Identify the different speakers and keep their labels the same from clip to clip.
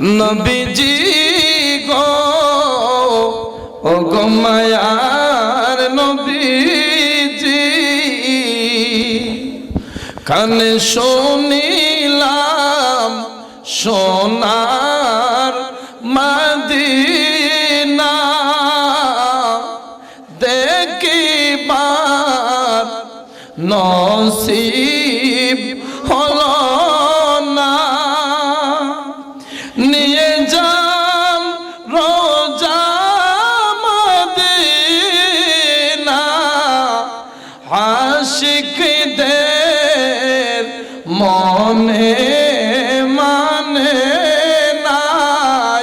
Speaker 1: নবীজি গো ও গো মায়ার নবীজি। কানে শুনিলাম সোনার মদিনা। দেখিবার নসিব আশিকদের মনে মানে না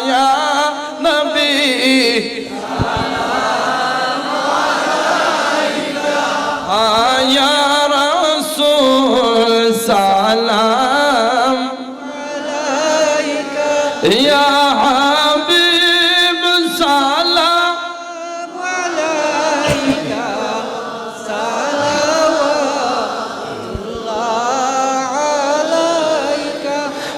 Speaker 1: ইয়া নবী। আয়া রাসূল সালাম। ইয়া